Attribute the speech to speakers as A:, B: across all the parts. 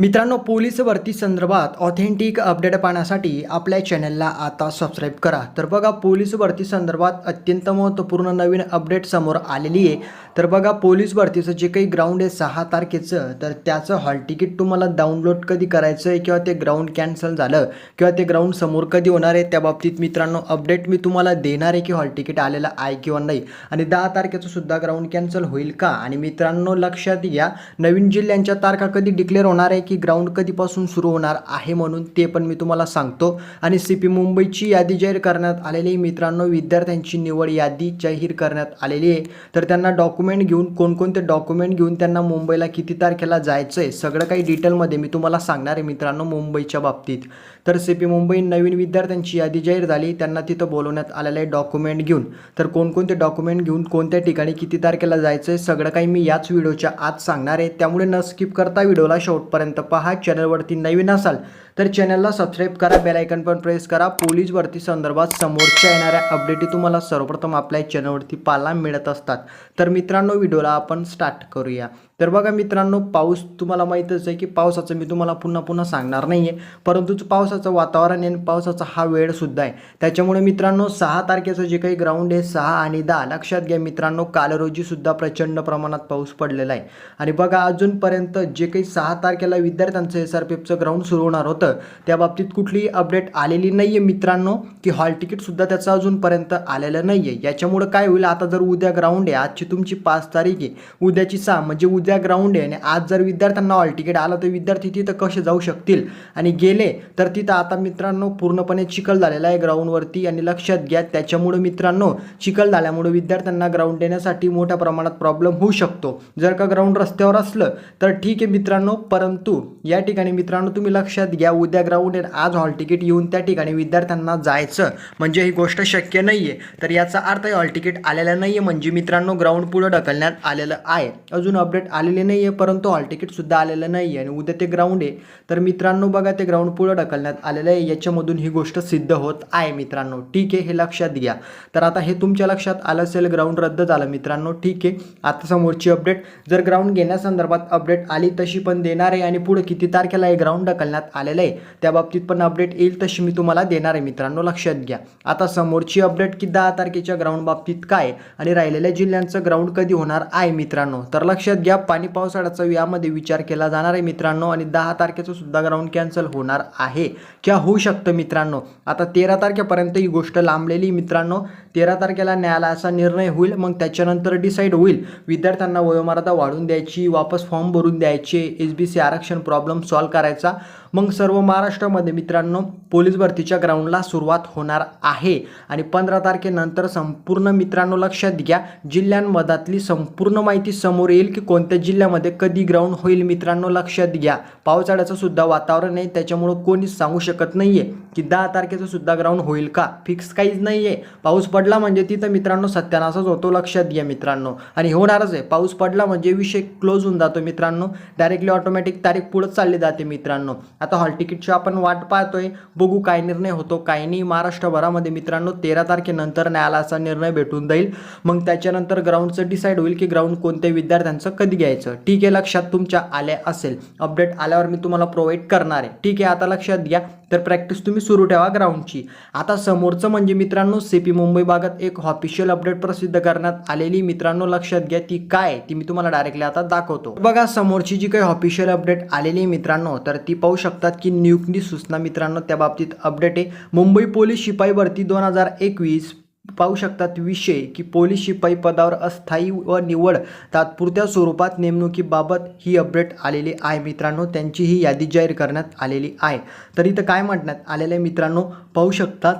A: मित्रांनो पोलीस भरती संदर्भात ऑथेंटिक अपडेट पाहण्यासाठी आपल्या चॅनलला आता सबस्क्राईब करा. तर बघा पोलीस भरती संदर्भात अत्यंत महत्त्वपूर्ण नवीन अपडेट समोर आलेली आहे. तर बघा पोलीस भरतीचं जे काही ग्राउंड आहे सहा तारखेचं तर त्याचं हॉल तिकीट तुम्हाला डाउनलोड कधी करायचं आहे किंवा ते ग्राउंड कॅन्सल झालं किंवा ते ग्राउंड समोर कधी होणार आहे त्या बाबतीत मित्रांनो अपडेट मी तुम्हाला देणार आहे की हॉल तिकीट आलेलं आहे किंवा नाही. आणि दहा तारखेचं सुद्धा ग्राउंड कॅन्सल होईल का? आणि मित्रांनो लक्षात घ्या नवीन जिल्ह्यांच्या तारखा कधी डिक्लेअर होणार आहे की ग्राउंड कधीपासून सुरू होणार आहे म्हणून ते पण मी तुम्हाला सांगतो. आणि सी पी मुंबईची यादी जाहीर करण्यात आलेली आहे. मित्रांनो विद्यार्थ्यांची निवड यादी जाहीर करण्यात आलेली आहे. तर त्यांना डॉक्युमेंट घेऊन कोणकोणते डॉक्युमेंट घेऊन त्यांना मुंबईला किती तारखेला जायचं आहे सगळं काही डिटेलमध्ये मी तुम्हाला सांगणार आहे मित्रांनो मुंबईच्या बाबतीत. तर सी पी मुंबई नवीन विद्यार्थ्यांची यादी जाहीर झाली. त्यांना तिथं बोलवण्यात आलेलं आहे डॉक्युमेंट घेऊन. तर कोणकोणते डॉक्युमेंट घेऊन कोणत्या ठिकाणी किती तारखेला जायचं आहे सगळं काही मी याच व्हिडिओच्या आत सांगणार आहे. त्यामुळे न स्किप करता व्हिडिओला शेवटपर्यंत पहा चॅनलवरती नवीन असाल तर चॅनलला सबस्क्राईब करा बेलायकन पण प्रेस करा. पोलीस भरती संदर्भात समोरच्या येणाऱ्या अपडेटी तुम्हाला सर्वप्रथम आपल्या चॅनलवरती पाहायला मिळत असतात. तर मित्रांनो व्हिडिओला आपण स्टार्ट करूया. तर बघा मित्रांनो पाऊस तुम्हाला माहीतच आहे की पावसाचं मी तुम्हाला पुन्हा पुन्हा सांगणार नाही आहे परंतु पावसाचं वातावरण आहे आणि पावसाचा हा वेळसुद्धा आहे. त्याच्यामुळे मित्रांनो सहा तारखेचं जे काही ग्राउंड आहे सहा आणि दहा लक्षात घ्या मित्रांनो काल रोजीसुद्धा प्रचंड प्रमाणात पाऊस पडलेला आहे. आणि बघा अजूनपर्यंत जे काही सहा तारखेला विद्यार्थ्यांचं एस आर पी एफचं ग्राउंड सुरू होणार होतं त्या बाबतीत कुठलीही अपडेट आलेली नाही आहे मित्रांनो की हॉल तिकीटसुद्धा त्याचं अजूनपर्यंत आलेलं नाही आहे याच्यामुळं काय होईल आता जर उद्या ग्राउंड आहे आजची तुमची पाच तारीख आहे उद्याची सहा म्हणजे उद्या ग्राउंड आहे आणि आज जर विद्यार्थ्यांना हॉल तिकीट आलं तर विद्यार्थी तिथं कसे जाऊ शकतील? आणि गेले तर तिथं आता मित्रांनो पूर्णपणे चिखल झालेला आहे ग्राउंडवरती आणि लक्षात घ्या त्याच्यामुळं मित्रांनो चिखल झाल्यामुळे विद्यार्थ्यांना ग्राउंड देण्यासाठी मोठ्या प्रमाणात प्रॉब्लेम होऊ शकतो. जर का ग्राउंड रस्त्यावर असलं तर ठीक आहे मित्रांनो परंतु या ठिकाणी मित्रांनो तुम्ही लक्षात घ्या उद्या ग्राउंड आहे आज हॉल तिकीट येऊन त्या ठिकाणी विद्यार्थ्यांना जायचं म्हणजे ही गोष्ट शक्य नाही आहे तर याचा अर्थ हॉल तिकीट आलेलं नाही आहे म्हणजे मित्रांनो ग्राउंड पुढं ढकलण्यात आलेलं आहे. अजून अपडेट आलेले नाही आहे परंतु हॉल तिकीटसुद्धा आलेलं नाही आहे आणि उद्या ते ग्राउंड आहे. तर मित्रांनो बघा ते ग्राउंड पुढं ढकलण्यात आलेलं आहे. याच्यामधून ही गोष्ट सिद्ध होत आहे मित्रांनो. ठीक आहे हे लक्षात घ्या. तर आता हे तुमच्या लक्षात आलं असेल ग्राउंड रद्द झालं मित्रांनो. ठीक आहे आता समोरची अपडेट. जर ग्राउंड घेण्यासंदर्भात अपडेट आली तशी पण देणार आहे आणि पुढे किती तारखेला हे ग्राउंड ढकलण्यात आलेलं आहे त्या बाबतीत पण अपडेट येईल तशी मी तुम्हाला देणार आहे मित्रांनो लक्षात घ्या. आता समोरची अपडेट की दहा तारखेच्या ग्राउंड बाबतीत काय आणि राहिलेल्या जिल्ह्यांचं ग्राउंड कधी होणार आहे मित्रांनो? तर लक्षात घ्या पाणी पावसाळ्याचा यामध्ये विचार केला जाणार आहे मित्रांनो आणि दहा तारखेचं सुद्धा ग्राउंड कॅन्सल होणार आहे. किंवा होऊ शकतं मित्रांनो? आता तेरा तारखेपर्यंत ही गोष्ट लांबलेली मित्रांनो. तेरा तारखेला न्यायालयाचा निर्णय होईल मग त्याच्यानंतर डिसाईड होईल. विद्यार्थ्यांना वयोमर्यादा वाढून द्यायची वापस फॉर्म भरून द्यायचे एस बी सी आरक्षण प्रॉब्लेम सॉल्व करायचा. मग सर्व महाराष्ट्रामध्ये मित्रांनो पोलीस भरतीच्या ग्राउंडला सुरुवात होणार आहे. आणि पंधरा तारखेनंतर संपूर्ण मित्रांनो लक्षात घ्या जिल्ह्यांमधातली संपूर्ण माहिती समोर येईल की कोणत्या जिल्ह्यामध्ये कधी ग्राउंड होईल मित्रांनो लक्षात घ्या. पावसाळ्याचं सुद्धा वातावरण आहे त्याच्यामुळं कोणीच सांगू शकत नाही आहे की दहा तारखेचं सुद्धा ग्राउंड होईल का. फिक्स काहीच नाही आहे पाऊस पडला म्हणजे तिथं मित्रांनो सत्यानाशच होतो लक्षात घ्या मित्रांनो. आणि होणारच आहे. पाऊस पडला म्हणजे विषय क्लोज होऊन जातो मित्रांनो. डायरेक्टली ऑटोमॅटिक तारीख पुढंच चालली जाते मित्रांनो. आता हॉल तिकीटची आपण वाट पाहतोय. बघू काय निर्णय होतो काय नाही. महाराष्ट्रभरामध्ये मित्रांनो तेरा तारखेनंतर न्यायालयाचा निर्णय भेटून जाईल. मग त्याच्यानंतर ग्राउंडचं डिसाईड होईल की ग्राउंड कोणत्या विद्यार्थ्यांचं कधी घ्यायचं. ठीक आहे लक्षात तुमच्या आल्या असेल. अपडेट आल्यावर मी तुम्हाला प्रोव्हाइड करणार आहे. ठीक आहे आता लक्षात घ्या. तर प्रॅक्टिस तुम्ही सुरू ठेवा ग्राउंडची आता समोरचं म्हणजे मित्रांनो सी पी मुंबई भागात एक ऑफिशियल अपडेट प्रसिद्ध करण्यात आलेली मित्रांनो लक्षात घ्या ती काय ती मी तुम्हाला डायरेक्टली आता दाखवतो. बघा समोरची जी काही ऑफिशियल अपडेट आलेली मित्रांनो तर ती पाहू शकतात की नियुक्ती सूचना मित्रांनो त्या बाबतीत अपडेट आहे. मुंबई पोलीस शिपाई भरती दोन हजार एकवीस पाहू शकतात विषय की पोलीस शिपाई पदावर अस्थायी व निवड तात्पुरत्या स्वरूपात नेमणुकीबाबत ही अपडेट आलेली आहे. मित्रांनो त्यांची ही यादी जाहीर करण्यात आलेली आहे. तर इथं काय म्हणण्यात आलेलं आहे मित्रांनो पाहू शकतात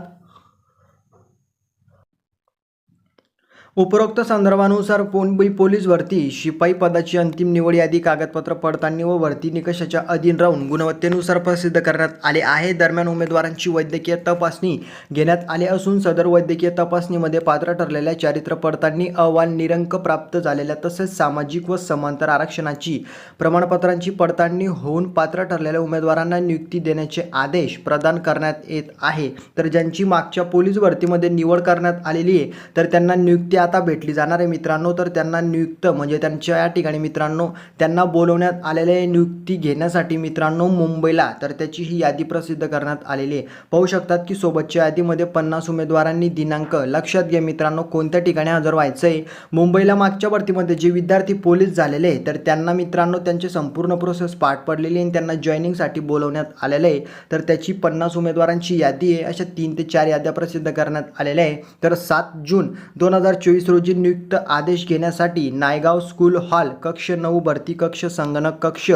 A: उपरोक्त संदर्भानुसार मुंबई पोलीस भरती शिपाई पदाची अंतिम निवड यादी कागदपत्र पडताळणी व भरती निकषाच्या अधीन राहून गुणवत्तेनुसार प्रसिद्ध करण्यात आले आहे. दरम्यान उमेदवारांची वैद्यकीय तपासणी घेण्यात आली असून सदर वैद्यकीय तपासणीमध्ये पात्र ठरलेल्या चारित्र पडताळणी अहवाल निरंक प्राप्त झालेल्या तसेच सामाजिक व समांतर आरक्षणाची प्रमाणपत्रांची पडताळणी होऊन पात्र ठरलेल्या उमेदवारांना नियुक्ती देण्याचे आदेश प्रदान करण्यात येत आहे. तर ज्यांची मागच्या पोलीस भरतीमध्ये निवड करण्यात आलेली आहे तर त्यांना नियुक्ती आता भेटली जाणार आहे मित्रांनो. तर त्यांना नियुक्त म्हणजे त्यांच्या या ठिकाणी मित्रांनो त्यांना बोलवण्यात आलेले नियुक्ती घेण्यासाठी मित्रांनो मुंबईला. तर त्याची ही यादी प्रसिद्ध करण्यात आलेली आहे. पाहू शकतात की सोबतच्या यादीमध्ये पन्नास उमेदवारांनी दिनांक. लक्षात घ्या मित्रांनो कोणत्या ठिकाणी हजर व्हायचं आहे? मुंबईला मागच्या भरतीमध्ये जे विद्यार्थी पोलीस झालेले आहे तर त्यांना मित्रांनो त्यांची संपूर्ण प्रोसेस पाठ पडलेली आहे आणि त्यांना जॉईनिंगसाठी बोलवण्यात आलेलं आहे. तर त्याची पन्नास उमेदवारांची यादी आहे. अशा तीन ते चार याद्या प्रसिद्ध करण्यात आलेल्या आहे. तर सात जून दोन हजार चोवीस रोजी नियुक्त आदेश घेण्यासाठी नायगाव स्कूल हॉल कक्ष नऊ भरती कक्ष संगणक कक्ष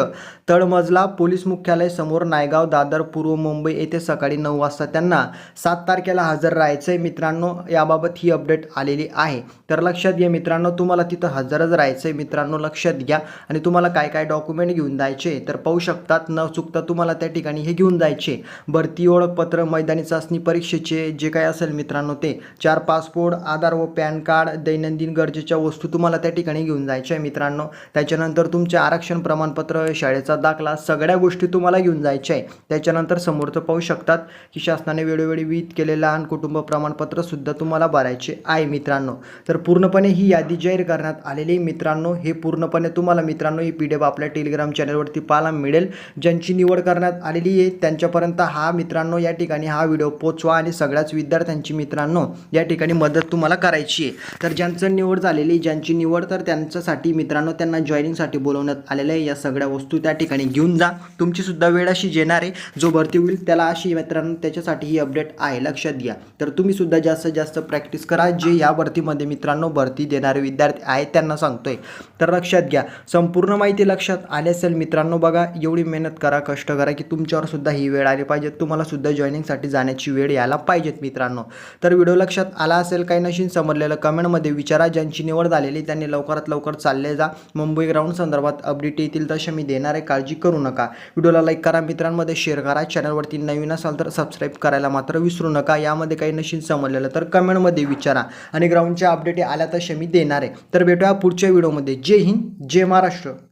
A: तळमजला पोलीस मुख्यालय समोर नायगाव दादर पूर्व मुंबई येथे सकाळी नऊ वाजता त्यांना सात तारखेला हजर राहायचं आहे मित्रांनो याबाबत ही अपडेट आलेली आहे. तर लक्षात घ्या मित्रांनो तुम्हाला तिथं हजरच राहायचं आहे मित्रांनो लक्षात घ्या. आणि तुम्हाला काय काय डॉक्युमेंट घेऊन जायचे तर पाहू शकतात. न चुकता तुम्हाला त्या ठिकाणी हे घेऊन जायचे. भरती ओळखपत्र मैदानी चाचणी परीक्षेचे जे काय असेल मित्रांनो ते चार पासपोर्ट आधार व पॅन कार्ड दैनंदिन गरजेच्या वस्तू तुम्हाला त्या ठिकाणी घेऊन जायच्या आहे मित्रांनो. त्याच्यानंतर तुमचे आरक्षण प्रमाणपत्र शाळेचा दाखला सगळ्या गोष्टी तुम्हाला घेऊन जायच्या आहे. त्याच्यानंतर समोरचं पाहू शकतात की शासनाने वेळोवेळी विहित केलेलं लहान कुटुंब प्रमाणपत्रसुद्धा तुम्हाला भरायचे आहे मित्रांनो. तर पूर्णपणे ही यादी जाहीर करण्यात आलेली आहे मित्रांनो. हे पूर्णपणे तुम्हाला मित्रांनो ही पी डी एफ आपल्या टेलिग्राम चॅनलवरती पाहायला मिळेल. ज्यांची निवड करण्यात आलेली आहे त्यांच्यापर्यंत हा मित्रांनो या ठिकाणी हा व्हिडिओ पोचवा आणि सगळ्याच विद्यार्थ्यांची मित्रांनो या ठिकाणी मदत तुम्हाला करायची आहे. तर ज्यांचं निवड झालेली ज्यांची निवड तर त्यांच्यासाठी मित्रांनो त्यांना जॉईनिंगसाठी बोलवण्यात आलेलं आहे. या सगळ्या वस्तू त्या ठिकाणी घेऊन जा. तुमचीसुद्धा वेळ अशी येणार आहे. जो भरती होईल त्याला अशी मित्रांनो त्याच्यासाठी ही अपडेट आहे. लक्षात घ्या. तर तुम्हीसुद्धा जास्तीत जास्त प्रॅक्टिस करा. जे या भरतीमध्ये मित्रांनो भरती देणारे विद्यार्थी आहेत त्यांना सांगतोय. तर लक्षात घ्या. संपूर्ण माहिती लक्षात आली असेल मित्रांनो बघा. एवढी मेहनत करा कष्ट करा की तुमच्यावर सुद्धा ही वेळ आली पाहिजे. तुम्हाला सुद्धा जॉईनिंगसाठी जाण्याची वेळ यायला पाहिजेत मित्रांनो. तर व्हिडिओ लक्षात आला असेल काही नशीन समजलेलं कमेंट कमेंटमध्ये विचारा ज्यांची निवड झालेली त्यांनी लवकरात लवकर चालले जा. मुंबई ग्राउंड संदर्भात अपडेट येतील तसे मी देणार आहे काळजी करू नका. व्हिडिओला लाईक करा मित्रांमध्ये शेअर करा. चॅनलवरती नवीन असाल तर सबस्क्राईब करायला मात्र विसरू नका. यामध्ये काही नशीन समजलेलं तर कमेंटमध्ये विचारा. आणि ग्राउंडच्या अपडेट आल्या तसे मी देणार. आहे तर भेटूया पुढच्या व्हिडिओमध्ये. जय हिंद जय महाराष्ट्र.